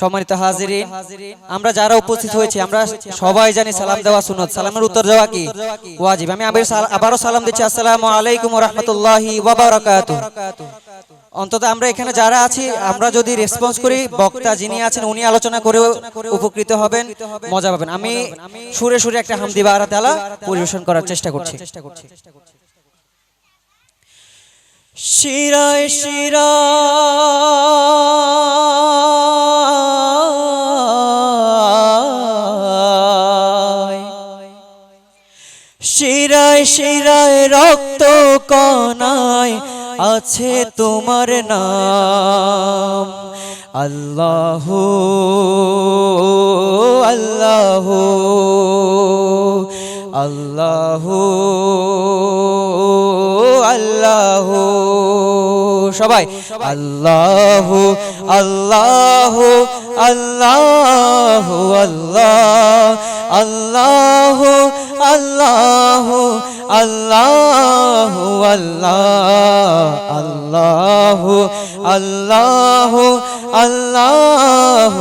সম্মানিত হাজিরিন আমরা যারা উপস্থিত হয়েছি আমরা সবাই জানি সালাম দেওয়া সুনত সালামের উত্তর দেওয়া কি? ওয়াজিব। আমি আবার আবারও সালাম দিচ্ছি। আসসালামু আলাইকুম রহমতুল্লাহি অন্তত আমরা এখানে যারা আছি আমরা যদি রেসপন্স করি বক্তা যিনি আছেন উনি আলোচনা করে উপকৃত হবেন। মজা পাবেন। আমি সুরে সুরে একটা হামদি বারা তালা পরিবেশন করার চেষ্টা করছি। শিরায় শিরায় শিরায় শিরায় রক্ত কনায় আছে তোমার নাম। আল্লাহ সবাই। আল্লাহ আল্লাহ আল্লাহ আল্লাহ আল্লাহ আল্লাহ আল্লাহ আল্লাহ আল্লাহ আল্লাহ আল্লাহ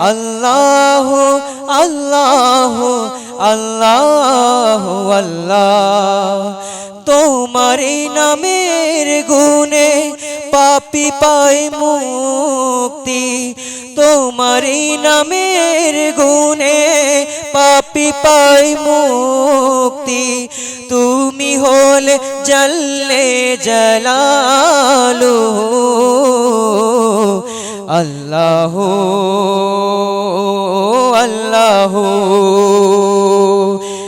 আল্লাহ আল্লাহ। আল্লাহ আল্লাহ তোমারই নামের গুণে পাপি পাই মুক্তি। তোমারই নামের গুণে পাপি পাই মুক্তি। তুমি হলে জল্লে জলালু। আল্লাহ আল্লাহ।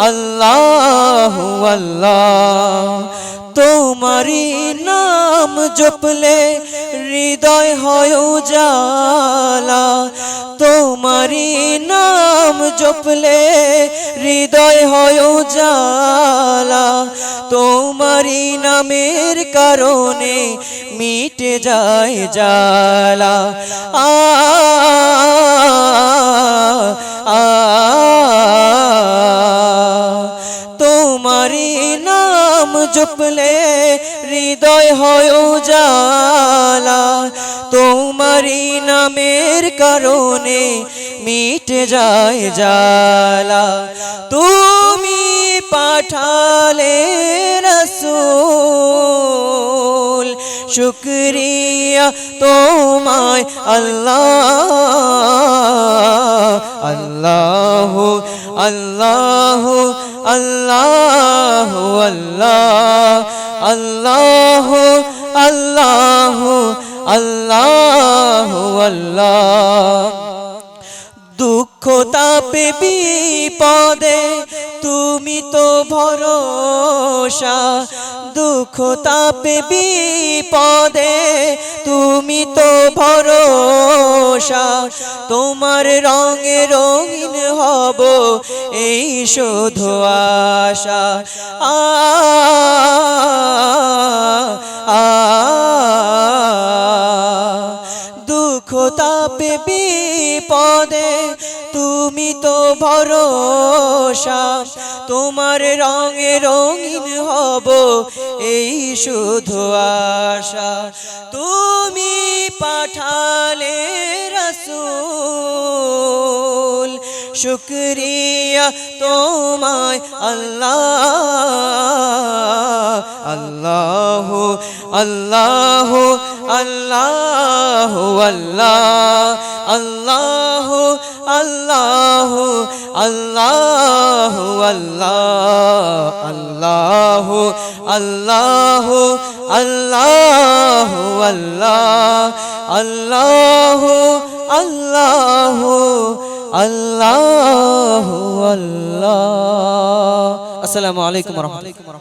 আল্লাহ তোমারি নাম জপলে হৃদয় হয় জালা তোমারি নাম জপলে হৃদয় হয় জালা তোমারি নামের কারণে মিটে যায় জালা আ আ জপলে হৃদয় হয় জালা তোমারি নামের কারণে মিটে যায় জালা তুমি পাঠালে রসুল, শুক্রিয়া তোমায় আল্লাহ আল্লাহ আল্লাহ আল্লাহ আল্লাহ আল্লাহ আল্লাহ আল্লাহ। দুঃখ তাপে বিপদে, তুমি তো ভরসা। দুঃখ তাপে বিপদে, তুমি তো ভরসা। তোমার রঙে রঙিন হব এই শুধু আশা। আ তাপে বিপদে, তুমি তো ভরসা, তোমার রঙে রঙিন হব, এই শুধু আশা। তুমি পাঠালে রসুল শুক্রিয়া তোমায় আল্লাহ আল্লাহ আল্লাহ আল্লাহ আল্লাহ আল্লাহ আল্লাহ আল্লাহ আল্লাহ আল্লাহ আল্লাহ আল্লাহ আল্লাহ আল্লাহ আল্লাহ আল্লাহ। আসসালামু আলাইকুম রহমতুল্লাহ।